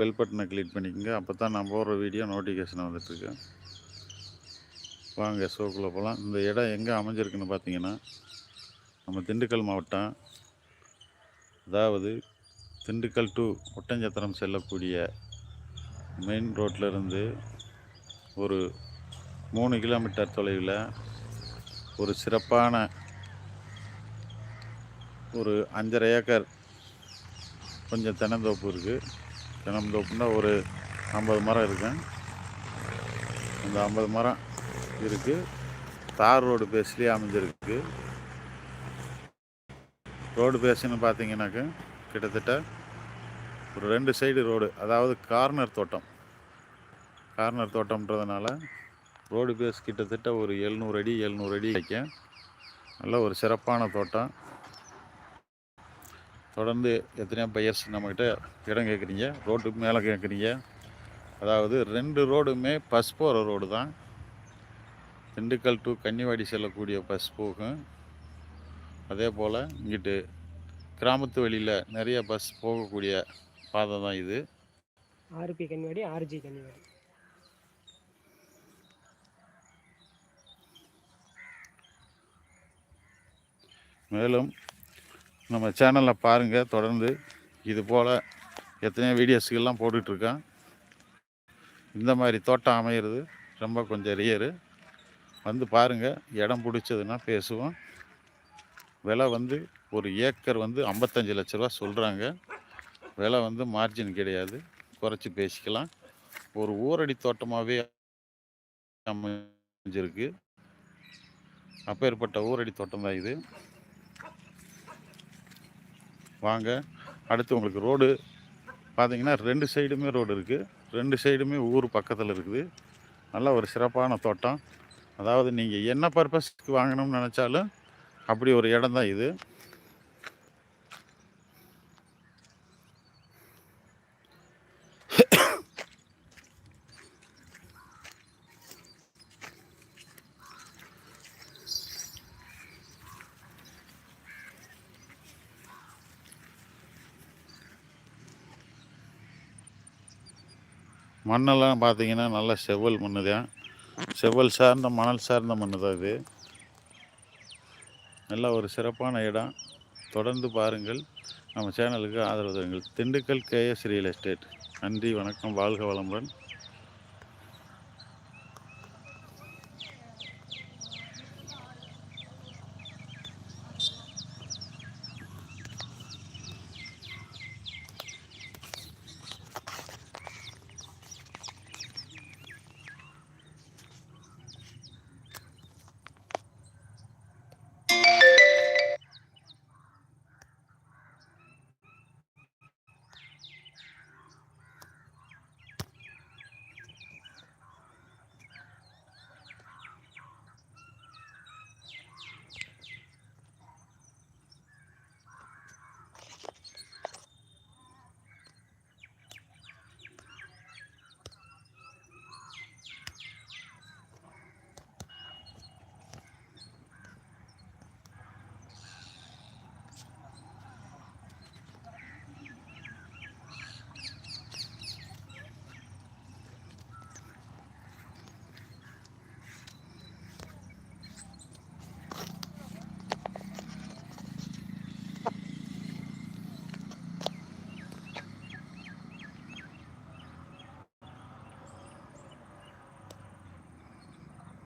Bell பட்டனை click பண்ணிக்கோங்க. அப்போ தான் நான் போடுற வீடியோ நோட்டிஃபிகேஷன் வந்துட்டுருக்கு. வாங்க ஷோக்குள்ளே போகலாம் இந்த இடம் எங்கே அமைஞ்சிருக்குன்னு பார்த்தீங்கன்னா நம்ம திண்டுக்கல் மாவட்டம். அதாவது திண்டுக்கல் டு ஒட்டஞ்சத்திரம் செல்லக்கூடிய மெயின் ரோட்டில் இருந்து ஒரு மூணு கிலோமீட்டர் தொலைவில் ஒரு சிறப்பான ஒரு அஞ்சரை ஏக்கர் கொஞ்சம் தென்னந்தோப்பு இருக்குது தென்னந்தோப்புனா ஒரு ஐம்பது மரம் இருக்குங்க அந்த ஐம்பது மரம் இருக்குது தார் ரோடு பேஸ்லேயே அமைஞ்சிருக்கு. ரோடு பேஸ்னு பார்த்தீங்கன்னாக்க கிட்டத்தட்ட ஒரு ரெண்டு சைடு ரோடு அதாவது கார்னர் தோட்டம். கார்னர் தோட்டம்ன்றதுனால ரோடு பேஸ் கிட்டத்தட்ட ஒரு எழுநூறு அடி எழுநூறு அடி வைக்க நல்ல ஒரு சிறப்பான தோட்டம். தொடர்ந்து எத்தனையோ பையர்ஸ் நம்மக்கிட்ட இடம் கேட்குறீங்க ரோட்டுக்கு மேலே கேட்குறீங்க. அதாவது ரெண்டு ரோடுமே பஸ் போகிற ரோடு தான். திண்டுக்கல் டு கன்னிவாடி செல்லக்கூடிய பஸ் போகும். அதே போல் இங்கிட்டு கிராமத்து வழியில் நிறைய பஸ் போகக்கூடிய பாதை தான் இது. RP Kannivadi RG Kannivadi. மேலும் நம்ம சேனலில் பாருங்கள் தொடர்ந்து. இது போல் எத்தனையோ வீடியோஸ்கெல்லாம் போட்டுட்ருக்கேன். இந்த மாதிரி தோட்டம் அமையிறது ரொம்ப கொஞ்சம் ரியரு வந்து பாருங்கள் இடம் பிடிச்சதுன்னா பேசுவோம். விலை வந்து ஒரு ஏக்கர் வந்து ஐம்பத்தஞ்சு லட்ச ரூபா சொல்கிறாங்க விலை வந்து மார்ஜின் கிடையாது. குறைச்சி பேசிக்கலாம். ஒரு ஊரடி தோட்டமாகவே அமைஞ்சிருக்கு. அப்பேற்பட்ட ஊரடி தோட்டம் தான் இது. வாங்க. அடுத்து உங்களுக்கு ரோடு. பார்த்தீங்கன்னா ரெண்டு சைடுமே ரோடு இருக்குது ரெண்டு சைடுமே ஊர் பக்கத்தில் இருக்குது. நல்ல ஒரு சிறப்பான தோட்டம். அதாவது நீங்கள் என்ன பர்பஸ்க்கு வாங்கணும்னு நினச்சாலும் அப்படி ஒரு இடம் தான் இது. மண்ணெல்லாம் பார்த்தீங்கன்னா நல்ல செவ்வல் மண் தான் செவ்வல் சார்ந்த மணல் சார்ந்த மண் தான் இது நல்ல ஒரு சிறப்பான இடம். தொடர்ந்து பாருங்கள். நம்ம சேனலுக்கு ஆதரவு தருங்கள். Dindigul KS real estate. நன்றி வணக்கம். வாழ்க வளமுடன்.